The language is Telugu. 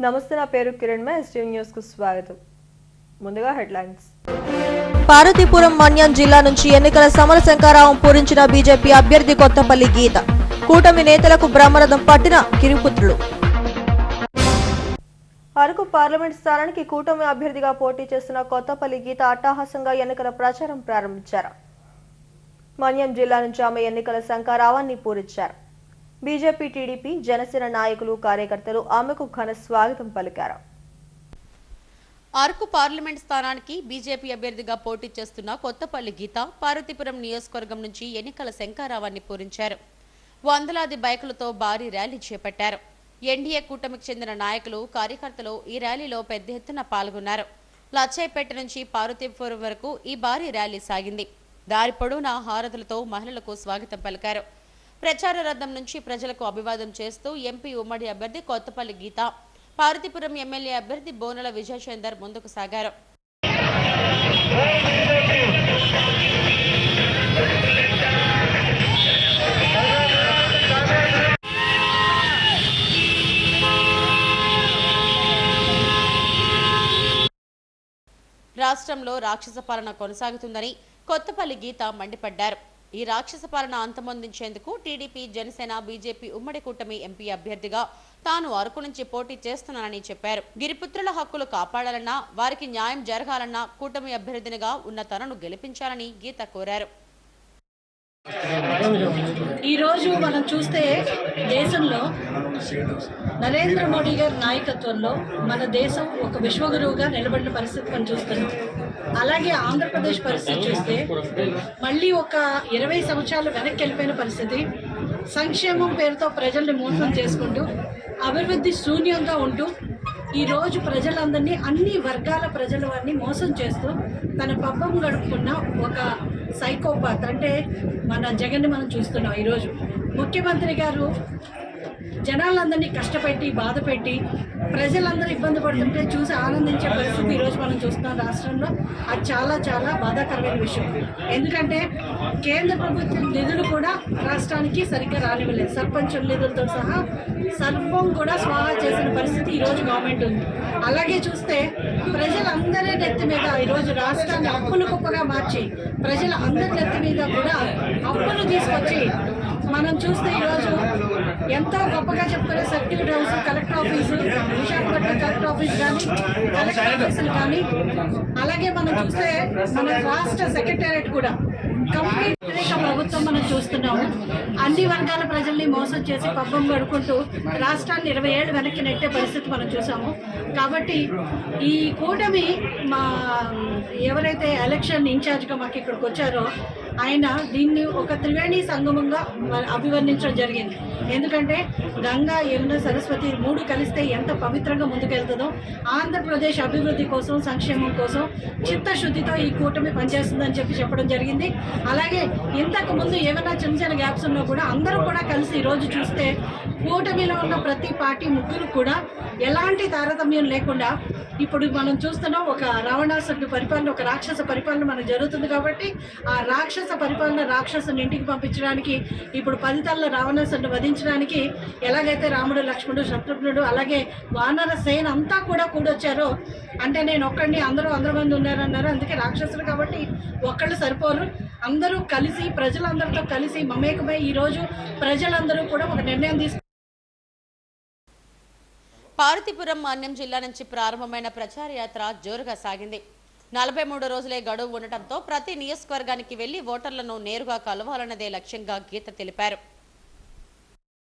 నమస్తే నా పేరు కిరణ్ మే ఎస్టీవీ న్యూస్కు స్వాగతం. ముందుగా హెడ్లైన్స్. పార్వతీపురం మన్యం జిల్లా నుంచి ఎన్నికల సమర శంకారావం పూరించిన బీజేపీ అభ్యర్థి కొత్తపల్లి గీత. కూటమి నేతలకు బ్రహ్మరథం పట్టిన కిరుపుత్రులు అరకు పార్లమెంట్ స్థానానికి కూటమి అభ్యర్థిగా పోటీ చేస్తున్న కొత్తపల్లి గీత అట్టహాసంగా ఎన్నికల ప్రచారం ప్రారంభించారు. మన్యం జిల్లా నుంచి ఆమె ఎన్నికల శంకారావాన్ని పూరించారు. బీజేపీ టీడీపీ జనసేన నాయకులు కార్యకర్తలు ఆమెకు ఘన స్వాగతం పలికారు. అరకు పార్లమెంట్ స్థానానికి బీజేపీ అభ్యర్థిగా పోటీ చేస్తున్న కొత్తపల్లి గీత పార్వతీపురం నియోజకవర్గం నుంచి ఎన్నికల శంకారావాన్ని పూరించారు. వందలాది బైకులతో భారీ ర్యాలీ చేపట్టారు. ఎన్డీఏ కూటమికి చెందిన నాయకులు కార్యకర్తలు ఈ ర్యాలీలో పెద్ద ఎత్తున పాల్గొన్నారు. లచ్చయ్యపేట నుంచి పార్వతీపురం వరకు ఈ భారీ ర్యాలీ సాగింది. దారి పొడవునా హారతులతో మహిళలకు స్వాగతం పలికారు. ప్రచార రథం నుంచి ప్రజలకు అభివాదం చేస్తూ ఎంపీ ఉమ్మడి అభ్యర్థి కొత్తపల్లి గీత పార్వతీపురం ఎమ్మెల్యే అభ్యర్థి బోనల విజయచందర్ ముందుకు సాగారు. రాష్ట్రంలో రాక్షస పాలన కొనసాగుతుందని కొత్తపల్లి గీత మండిపడ్డారు. ఈ రాక్షస పాలన అంతమొందించేందుకు టీడీపీ జనసేన బీజేపీ ఉమ్మడి కూటమి ఎంపీ అభ్యర్థిగా తాను అరకు నుంచి పోటీ చేస్తున్నానని చెప్పారు. గిరిపుత్రుల హక్కులు కాపాడాలన్నా వారికి న్యాయం జరగాలన్నా కూటమి అభ్యర్థినిగా ఉన్న తనను గెలిపించాలని గీత కోరారు. ఈరోజు మనం చూస్తే దేశంలో నరేంద్ర మోడీ గారి నాయకత్వంలో మన దేశం ఒక విశ్వగురువుగా నిలబడిన పరిస్థితి మనం చూస్తున్నాం. అలాగే ఆంధ్రప్రదేశ్ పరిస్థితి చూస్తే మళ్ళీ ఒక ఇరవై సంవత్సరాలు వెనక్కి వెళ్ళిపోయిన పరిస్థితి. సంక్షేమం పేరుతో ప్రజల్ని మోసం చేసుకుంటూ అభివృద్ధి శూన్యంగా ఉంటూ ఈ రోజు ప్రజలందరినీ అన్ని వర్గాల ప్రజల వారిని మోసం చేస్తూ తన పబ్బం గడుపుకున్న ఒక సైకోపాత్. అంటే మన జగన్ని మనం చూస్తున్నాం ఈరోజు. ముఖ్యమంత్రి గారు జనాలందరినీ కష్టపెట్టి బాధ పెట్టి ప్రజలందరూ ఇబ్బంది పడుతుంటే చూసి ఆనందించే పరిస్థితి ఈరోజు మనం చూస్తున్నాం రాష్ట్రంలో. అది చాలా చాలా బాధాకరమైన విషయం. ఎందుకంటే కేంద్ర ప్రభుత్వం నిధులు కూడా రాష్ట్రానికి సరిగ్గా రానివ్వలేదు. సర్పంచుల నిధులతో సహా సర్వం కూడా స్వాహా చేసిన పరిస్థితి ఈరోజు గవర్నమెంట్ ఉంది. అలాగే చూస్తే ప్రజలందరి నెత్తి మీద ఈరోజు రాష్ట్రాన్ని అప్పులు కుప్పగా మార్చి ప్రజల అందరి నెత్తి మీద కూడా అప్పులు తీసుకొచ్చి మనం చూస్తే ఈరోజు ఎంతో గొప్పగా చెప్పుకునే circuit house collector office Visakhapatnam collector office కానీ కలెక్టర్ ఆఫీసులు కానీ. అలాగే మనం చూస్తే మన రాష్ట్ర సెక్రటేరియట్ కూడా కంప్లీట్ వ్యతిరేక ప్రభుత్వం మనం చూస్తున్నాము. అన్ని వర్గాల ప్రజల్ని మోసం చేసి పబ్బం గడుకుంటూ రాష్ట్రాన్ని ఇరవై ఏళ్ళు వెనక్కి నెట్టే పరిస్థితి మనం చూసాము. కాబట్టి ఈ కూటమి మా ఎవరైతే ఎలక్షన్ ఇన్ఛార్జ్గా మాకు ఇక్కడికి వచ్చారో ఆయన దీన్ని ఒక త్రివేణి సంగమంగా అభివర్ణించడం జరిగింది. ఎందుకంటే గంగా యమున సరస్వతి మూడు కలిస్తే ఎంత పవిత్రంగా ముందుకెళ్తుందో ఆంధ్రప్రదేశ్ అభివృద్ధి కోసం సంక్షేమం కోసం చిత్తశుద్ధితో ఈ కూటమి పనిచేస్తుందని చెప్పి చెప్పడం జరిగింది. అలాగే ఇంతకు ముందు ఏమైనా చిన్న చిన్న గ్యాప్స్ ఉన్నా కూడా అందరూ కూడా కలిసి ఈరోజు రోజు చూస్తే కూటమిలో ఉన్న ప్రతి పార్టీ ముగ్గురు కూడా ఎలాంటి తారతమ్యం లేకుండా ఇప్పుడు మనం చూస్తున్నాం ఒక రావణాసుడి పరిపాలన ఒక రాక్షస పరిపాలన మనకు జరుగుతుంది కాబట్టి ఆ రాక్షస పరిపాలన రాక్షసుని ఇంటికి పంపించడానికి ఇప్పుడు పదితల్ల రావణాసుడిని వధించడానికి ఎలాగైతే రాముడు లక్ష్మణుడు శత్రుఘ్నుడు అలాగే వానర సేన అంతా కూడా కూడొచ్చారో అంటే నేను ఒక్కడిని అందరూ అందరి మంది ఉన్నారన్నారు అందుకే రాక్షసులు కాబట్టి ఒక్కళ్ళు సరిపోరు. అందరూ కలిసి ప్రజలందరితో కలిసి మమేకమై ఈరోజు ప్రజలందరూ కూడా ఒక నిర్ణయం తీసుకు పార్వతీపురం మాన్యం జిల్లా నుంచి ప్రారంభమైన ప్రచార యాత్ర జోరుగా సాగింది. నలభై మూడు రోజులే గడువు ఉండటంతో ప్రతి నియోజకవర్గానికి వెళ్ళి ఓటర్లను నేరుగా కలవాలన్నదే లక్ష్యంగా గీత తెలిపారు.